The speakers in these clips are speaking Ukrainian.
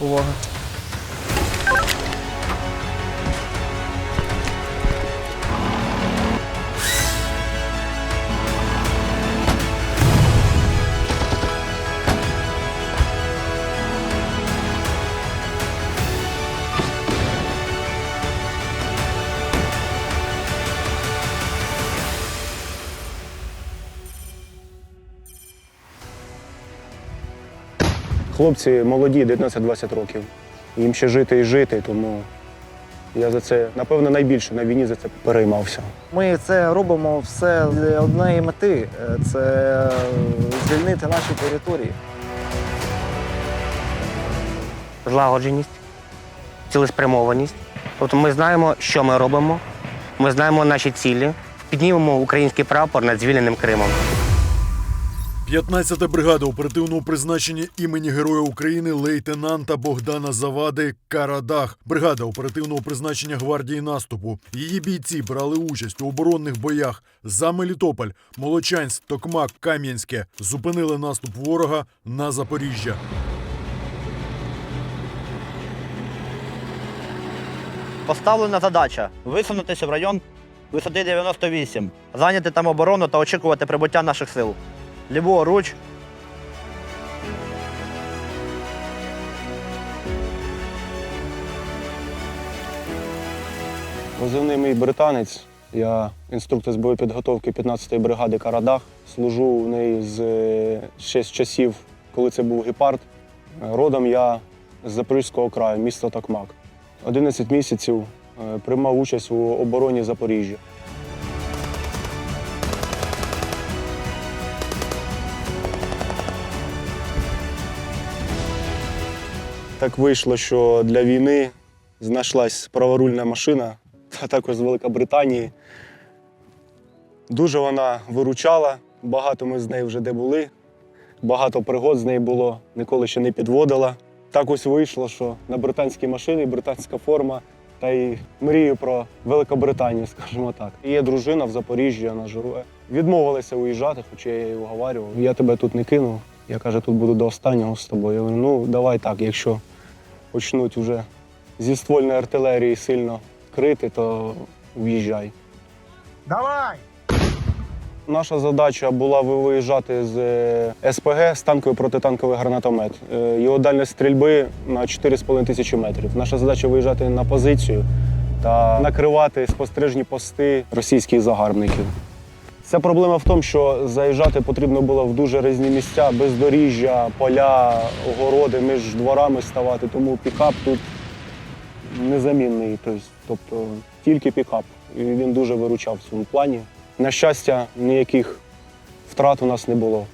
我 Хлопці молоді, 19-20 років. Їм ще жити і жити, тому я за це, напевно, найбільше на війні за це переймався. Ми це робимо все для однієї мети е, це е, звільнити наші території. злагодженість, цілеспрямованість. Тобто ми знаємо, що ми робимо, ми знаємо наші цілі, піднімемо український прапор над звільненим Кримом. 15-та бригада оперативного призначення імені Героя України лейтенанта Богдана Завади Карадах. Бригада оперативного призначення гвардії наступу. Її бійці брали участь у оборонних боях за Мелітополь, Молочанськ, Токмак, Кам'янське. Зупинили наступ ворога на Запоріжжя. Поставлена задача висунутися в район висоти 98, зайняти там оборону та очікувати прибуття наших сил. Ліворуч, Позивний мій британець. Я інструктор з боєпідготовки 15-ї бригади Карадах. Служу в неї з, е, ще з часів, коли це був гепард. Родом я з Запорізького краю, місто Токмак. 11 місяців е, приймав участь у обороні Запоріжжя. Так вийшло, що для війни знайшлась праворульна машина, а також з Великобританії. Дуже вона виручала, багато ми з нею вже де були, багато пригод з нею було, ніколи ще не підводила. Так ось вийшло, що на британській машині британська форма, та й мрію про Великобританію, скажімо так. Є дружина в Запоріжжі, вона живе. Відмовилася уїжджати, хоча я її уговарював. Я тебе тут не кину. Я каже, тут буду до останнього з тобою. Я говорю, ну давай так, якщо почнуть вже зі ствольної артилерії сильно крити, то в'їжджай. Давай! Наша задача була виїжджати з е, СПГ з танковий протитанковий гранатомет. Е, Його дальність стрільби на 4,5 тисячі метрів. Наша задача виїжджати на позицію та накривати спостережні пости російських загарбників. Ця проблема в тому, що заїжджати потрібно було в дуже різні місця, бездоріжжя, поля, огороди, між дворами ставати, тому пікап тут незамінний. Тобто, тільки пікап. І він дуже виручав в цьому плані. На щастя, ніяких втрат у нас не було.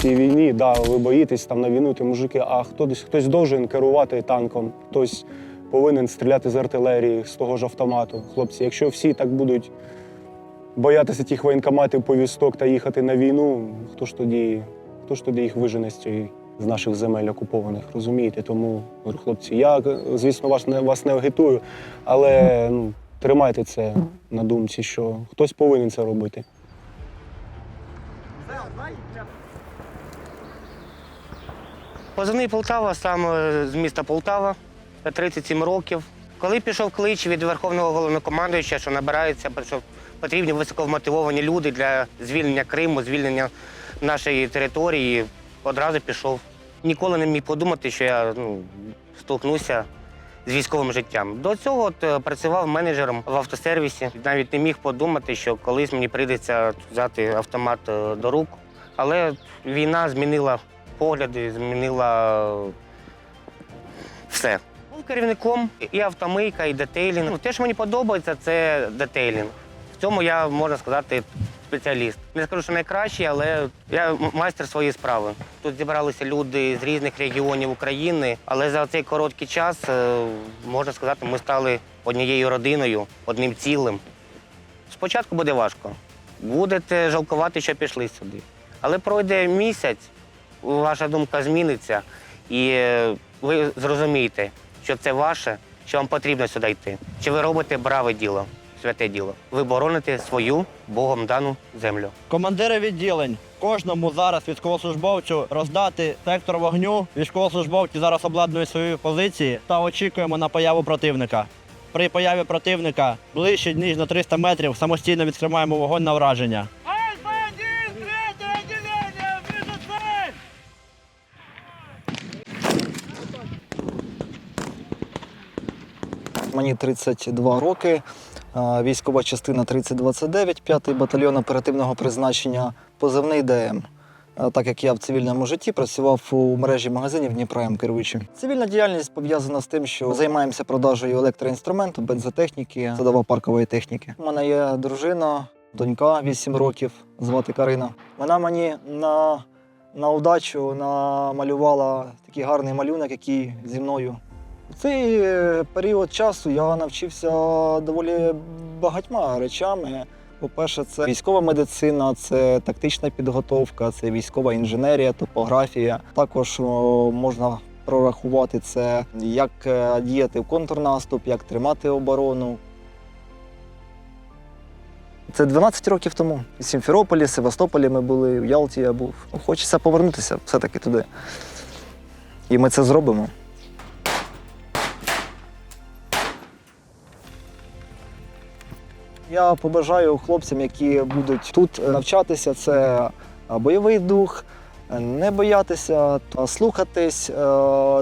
Цій війні, да, ви боїтесь там на війну, ти мужики, а хтось, хтось должен керувати танком, хтось повинен стріляти з артилерії, з того ж автомату. Хлопці, якщо всі так будуть боятися тих воєнкоматів, повісток та їхати на війну, хто ж тоді, хто ж тоді їх вижене з цієї з наших земель окупованих, розумієте? Тому, хлопці, я, звісно, вас не, вас не агітую, але ну, тримайте це на думці, що хтось повинен це робити. Позивний Полтава, сам е, з міста Полтава, 37 років. Коли пішов клич від Верховного головнокомандуюча, що набираються, що потрібні високовмотивовані люди для звільнення Криму, звільнення нашої території, одразу пішов. Ніколи не міг подумати, що я ну, столкнуся з військовим життям. До цього от, е, працював менеджером в автосервісі. Навіть не міг подумати, що колись мені прийдеться взяти автомат е, до рук. Але війна змінила погляди, змінила е, все. Був керівником і автомийка, і детейлінг. Ну, Те, що мені подобається, це детейлінг. В цьому я, можна сказати, спеціаліст. Не скажу, що найкращий, але я майстер своєї справи. Тут зібралися люди з різних регіонів України, але за цей короткий час, е, можна сказати, ми стали однією родиною, одним цілим. Спочатку буде важко. Будете жалкувати, що пішли сюди. Але пройде місяць, ваша думка зміниться, і е, ви зрозумієте, що це ваше, що вам потрібно сюди йти. Що ви робите браве діло. Святе діло. Ви бороните свою Богом дану землю. Командири відділень. Кожному зараз військовослужбовцю роздати сектор вогню. Військовослужбовці зараз обладнують свої позиції та очікуємо на появу противника. При появі противника ближче ніж на 300 метрів самостійно відкриваємо вогонь на враження. Мені 32 роки, військова частина 3029, 5-й батальйон оперативного призначення, позивний ДМ. Так як я в цивільному житті працював у мережі магазинів Дніпра М керуючи. Цивільна діяльність пов'язана з тим, що займаємося продажею електроінструменту, бензотехніки, садово-паркової техніки. У мене є дружина, донька 8 років, звати Карина. Вона мені на, на удачу намалювала такий гарний малюнок, який зі мною цей е, період часу я навчився доволі багатьма речами. По-перше, це військова медицина, це тактична підготовка, це військова інженерія, топографія. Також можна прорахувати це, як е, діяти в контрнаступ, як тримати оборону. Це 12 років тому. В Сімферополі, Севастополі ми були, в Ялті я був. Хочеться повернутися все-таки туди. І ми це зробимо. Я побажаю хлопцям, які будуть тут навчатися, це е, бойовий дух, е, не боятися, слухатись, е,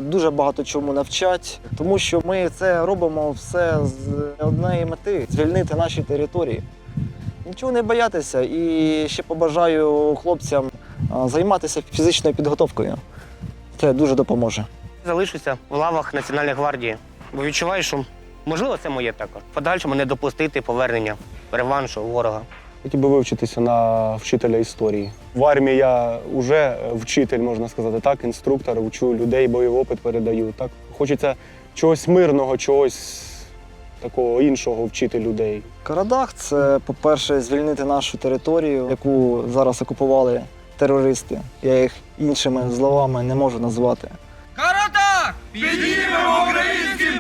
дуже багато чому навчать, тому що ми це робимо все з однієї мети звільнити наші території. Нічого не боятися і ще побажаю хлопцям е, займатися фізичною підготовкою. Це дуже допоможе. Залишуся в лавах Національної гвардії, бо відчуваю, що можливо це моє також. Подальшому не допустити повернення реваншу ворога. Хотів би вивчитися на вчителя історії. В армії я вже вчитель, можна сказати, так, інструктор, вчу людей, бойовий опит передаю. Так. Хочеться чогось мирного, чогось такого іншого вчити людей. Карадах це, по-перше, звільнити нашу територію, яку зараз окупували терористи. Я їх іншими словами не можу назвати. Каратак! Підіймемо український